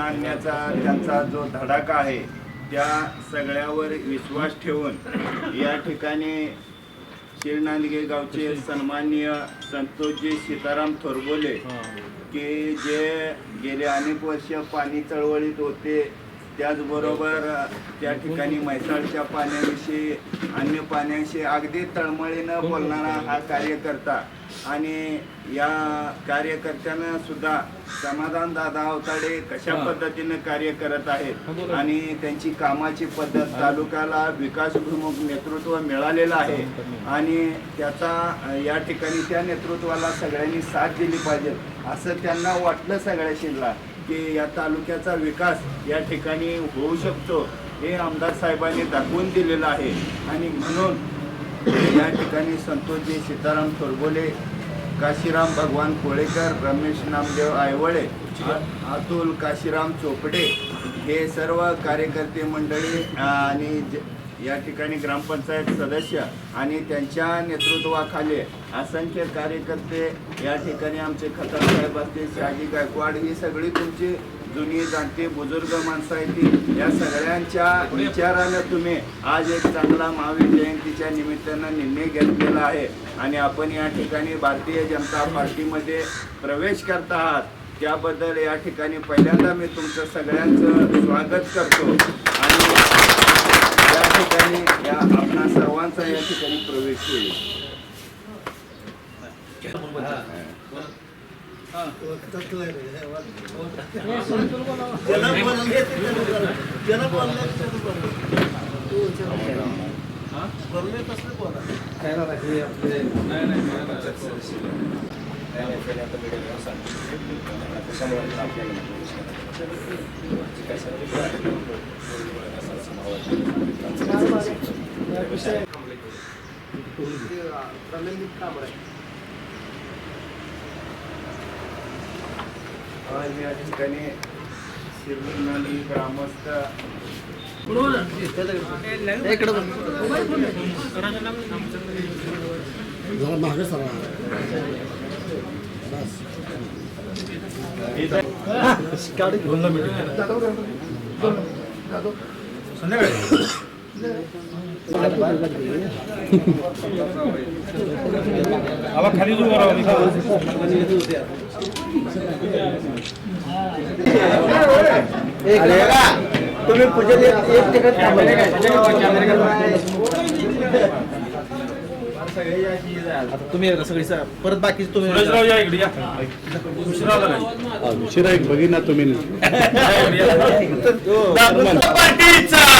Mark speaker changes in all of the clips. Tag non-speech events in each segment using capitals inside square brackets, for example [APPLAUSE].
Speaker 1: आणण्याचा त्यांचा जो धडाका आहे त्या सगळ्यावर विश्वास ठेवून या ठिकाणी शिरनांदगे गावचे सन्माननीय संतोषजी सीताराम थोरबोले की जे गेले अनेक वर्ष पाणी चळवळीत होते त्याचबरोबर त्या ठिकाणी म्हैसाळच्या पाण्याविषयी अन्य पाण्याविषयी अगदी तळमळीनं बोलणारा हा कार्यकर्ता. आणि या कार्यकर्त्यानं सुद्धा समाधान दादा अवताडे कशा पद्धतीनं कार्य करत आहेत? आणि त्यांची कामाची पद्धत तालुक्याला विकासभिमुख नेतृत्व मिळालेलं आहे. आणि त्याचा या ठिकाणी त्या नेतृत्वाला सगळ्यांनी साथ दिली पाहिजे असं त्यांना वाटलं सगळ्या शिरला की या तालुक्याचा विकास या ठिकाणी होऊ शकतो हे आमदार साहेबांनी दाखवून दिलेलं आहे. आणि म्हणून या ठिकाणी संतोषजी सीताराम थोरबोले काशीराम भगवान कोळेकर रमेश नामदेव आयवळे अतुल काशीराम चोपडे हे सर्व कार्यकर्ते मंडळी आणि या ठिकाणी ग्रामपंचायत सदस्य आणि त्यांच्या नेतृत्वाखाली असंख्य कार्यकर्ते या ठिकाणी आमचे खतार साहेब असतील शहाजी गायकवाड ही सगळी तुमची जुनी जाणती बुजुर्ग माणसं आहेत ती. या सगळ्यांच्या विचारानं तुम्ही आज एक चांगला महावीर जयंतीच्या निमित्तानं निर्णय घेतलेला आहे. आणि आपण या ठिकाणी भारतीय जनता पार्टीमध्ये प्रवेश करत आहात. त्याबद्दल या ठिकाणी पहिल्यांदा मी तुमचं सगळ्यांचं स्वागत करतो. जरा बोलले कसले बोला काय राहणार हे आपले नाही नाही कशामुळे आपल्याला ठिकाणी प्रवेश होईल आज या ठिकाणी शिरवणारी ग्रामस्थ
Speaker 2: संध्याकाळी. सरा
Speaker 3: तुम्ही पूजेला एक एक ठिकाणी आता तुम्ही सगळी परत बाकी तुम्ही
Speaker 2: उशिरा एक बघी ना तुम्ही. [LAUGHS] [LAUGHS]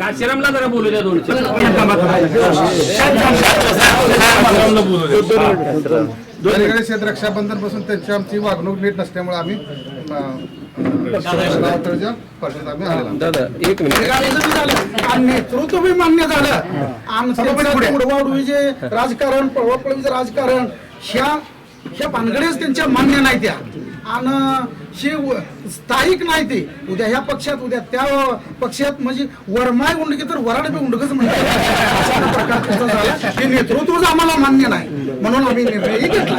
Speaker 4: काशीरामला जरा बोलू द्या दोन.
Speaker 5: शेत रक्षाबंधनपासून त्यांची आमची वागणूक नीट नसल्यामुळे आम्ही
Speaker 3: दादा एक मिनिट.
Speaker 2: आणि नेतृत्व बी मान्य झालं. आमचं उडवाउडवी जे राजकारण पळवापळवीचं राजकारण ह्या ह्या भानगडीच त्यांच्या मान्य नाही त्या. आणि शे स्थायिक नाही ते. उद्या ह्या पक्षात उद्या त्या पक्षात म्हणजे वरमाय उंडकी तर वराड बी उंडकच म्हणतात. प्रकार हे नेतृत्वच आम्हाला मान्य नाही. म्हणून आम्ही निर्णय घेतला.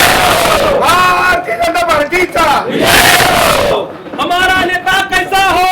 Speaker 6: भारतीय जनता पार्टीचा हमारा नेता कैसा हो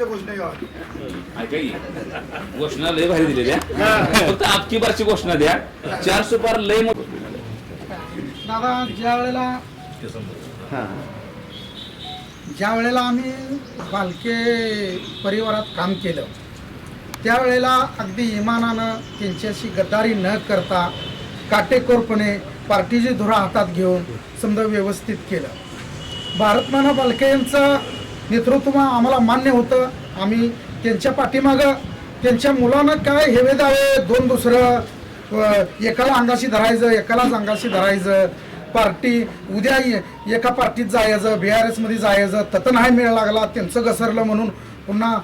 Speaker 6: की घोषणा लय भारी दिलेल्या. फक्त आपकी बारची घोषणा द्या. चार सुपार लय मोठ.
Speaker 2: दादा ज्या वेळेला ज्या वेळेला आम्ही बालके परिवारात काम केलं त्यावेळेला अगदी इमानानं त्यांच्याशी गद्दारी न करता काटेकोरपणे पार्टीची धुरा हातात घेऊन समजा व्यवस्थित केलं. भारतमाना बालके यांचं नेतृत्व आम्हाला मान्य होतं. आम्ही त्यांच्या पाठीमागं त्यांच्या मुलांना काय हेवे दावे दोन दुसरं एकाला अंगाशी धरायचं एकालाच अंगाशी धरायचं. पार्टी उद्या एका पार्टीत जायचं बी आर एसमध्ये जायचं ततं नाही मिळ लागला त्यांचं घसरलं म्हणून पुन्हा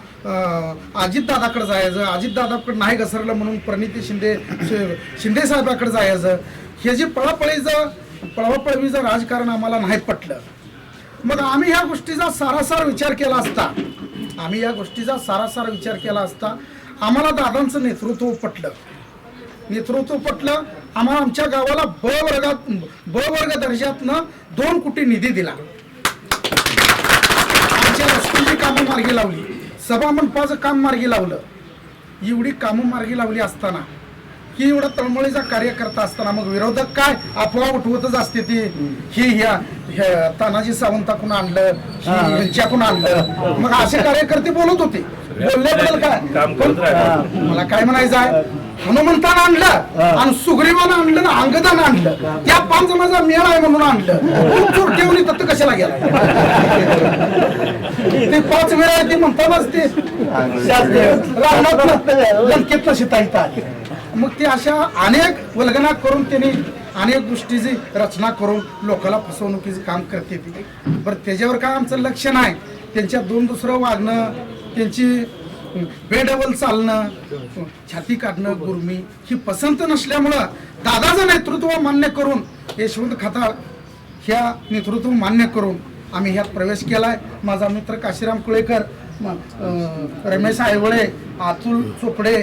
Speaker 2: अजितदादाकडे जायचं अजितदादाकडे नाही घसरलं म्हणून प्रणिती शिंदे शि- शिंदे साहेबाकडे जायचं. हे जे पळापळीचं पळवापळवीचं राजकारण आम्हाला नाही पटलं. मग आम्ही ह्या गोष्टीचा सारासार विचार केला असता. आम्ही या गोष्टीचा सारासार विचार केला असता आम्हाला दादांचं नेतृत्व पटलं नेतृत्व पटलं आम्हाला आमच्या गावाला ब वर्गात ब वर्ग दर्जातनं दोन कोटी निधी दिला. आमच्या रस्त्यांची कामं मार्गी लावली. सभामंडपाचं काम मार्गी लावलं. एवढी कामं मार्गी लावली असताना की एवढा तळमळीचा कार्यकर्ता असताना मग विरोधक काय अफवा उठवतच असते ती? ही ह्या तानाजी सावंताकडून आणलं ही यांच्याकडून आणलं. मग असे कार्यकर्ते बोलत होते. बोलल्याबद्दल काय? मला काय म्हणायचं आहे? हनुमंतानं आणलं आणि सुग्रीवानं आणलं ना अंगदानं आणलं. त्या पाच जणांचा मेळ आहे म्हणून आणलं. चोरटेवणी तत्त कशाला गेला? ते पाच वेळा ते म्हणतानाच ते. रावणातनं लंकेतनं शिताईत आले. मग ते अशा अनेक वल्गना करून त्यांनी अनेक गोष्टीची रचना करून लोकांना फसवणुकीचं काम करते ती. बरं त्याच्यावर काय आमचं लक्ष नाही. त्यांच्या दोन दुसरं वागणं त्यांची बेडबल चालणं छाती काढणं गुरमी ही पसंत नसल्यामुळं दादाचं नेतृत्व मान्य करून यशवंत खताळ ह्या नेतृत्व मान्य करून आम्ही ह्यात प्रवेश केला आहे माझा मित्र काशीराम कुळेकर रमेश आयवळे अतुल चोपडे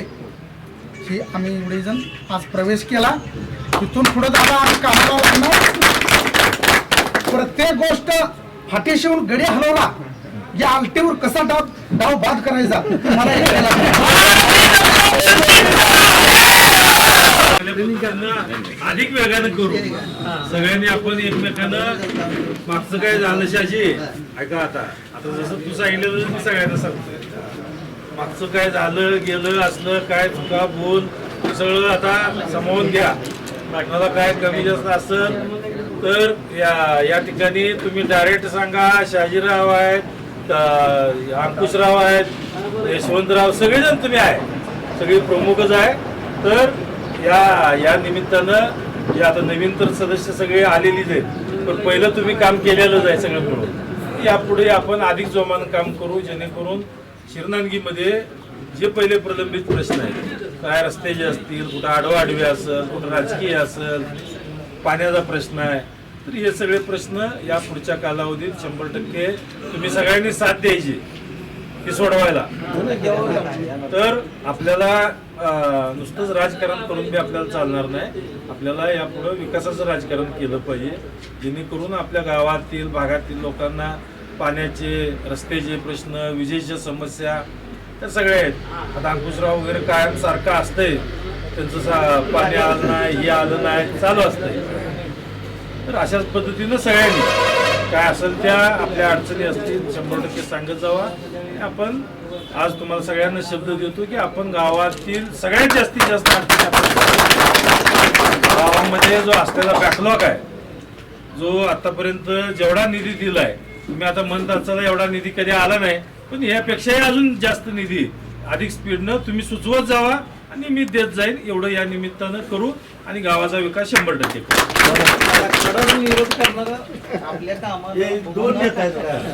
Speaker 2: की आम्ही एवढे जण आज प्रवेश केला. तिथून पुढे दादा आम्ही कामाला लागणार प्रत्येक गोष्ट फाटेशी गडी हलवला. या आलटीवर कसा डाव डाव बाद करायचा? मला हे
Speaker 7: अधिक वेगानं करू. सगळ्यांनी आपण एकमेकांना मागचं काय झालं शाजी ऐका आता. आता जसं तू सांगितलं तसं मी सगळ्यांना सांगतोय मागचं काय झालं गेलं असलं काय चुका बोल सगळं आता समावून घ्या. कोणाला काय कमी जास्त असेल तर या या ठिकाणी तुम्ही डायरेक्ट सांगा शहाजीराव आहेत अंकुशराव आहेत यशवंतराव सगळेजण तुम्ही आहे. सगळे प्रमुखच आहे. तर या या निमित्तानं जे आता नवीन तर सदस्य सगळे आलेलीच आहेत पण पहिलं तुम्ही काम केलेलंच आहे सगळं मिळून. यापुढे आपण अधिक जोमानं काम करू जेणेकरून शिरनांगीमध्ये जे पहिले प्रलंबित प्रश्न आहेत काय रस्ते जे असतील कुठं आडवाआडवे असेल कुठं राजकीय असेल पाण्याचा प्रश्न आहे तर हे सगळे प्रश्न या पुढच्या कालावधीत शंभर टक्के तुम्ही सगळ्यांनी साथ द्यायची ती सोडवायला. तर आपल्याला नुसतंच राजकारण करून बी आपल्याला चालणार नाही. आपल्याला यापुढं विकासाचं राजकारण केलं पाहिजे जेणेकरून आपल्या गावातील भागातील लोकांना पाण्याचे रस्त्याचे प्रश्न विजेच्या समस्या त्या सगळ्या आहेत. आता अंकुशराव वगैरे कायम सारखं असतंय त्यांचं सा- पाणी आलं नाही हे आलं नाही चालू असतंय. तर अशाच पद्धतीनं सगळ्यांनी काय असेल त्या आपल्या अडचणी असतील शंभर टक्के सांगत जावा. आपण आज तुम्हाला सगळ्यांना शब्द देतो की आपण गावातील सगळ्यात जास्तीत जास्त अडचणी गावामध्ये जो असलेला बॅकलॉग आहे जो आतापर्यंत जेवढा निधी दिलाय तुम्ही आता म्हणता चला एवढा निधी कधी आला नाही. पण यापेक्षाही अजून जास्त निधी अधिक स्पीडनं तुम्ही सुचवत जावा आणि मी देत जाईन. एवढं या निमित्तानं करू आणि गावाचा विकास शंभर टक्के करू.
Speaker 3: विरोध करणारा आपल्या कामाला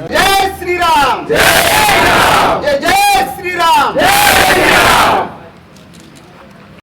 Speaker 2: जय श्रीराम! जय जय श्रीराम!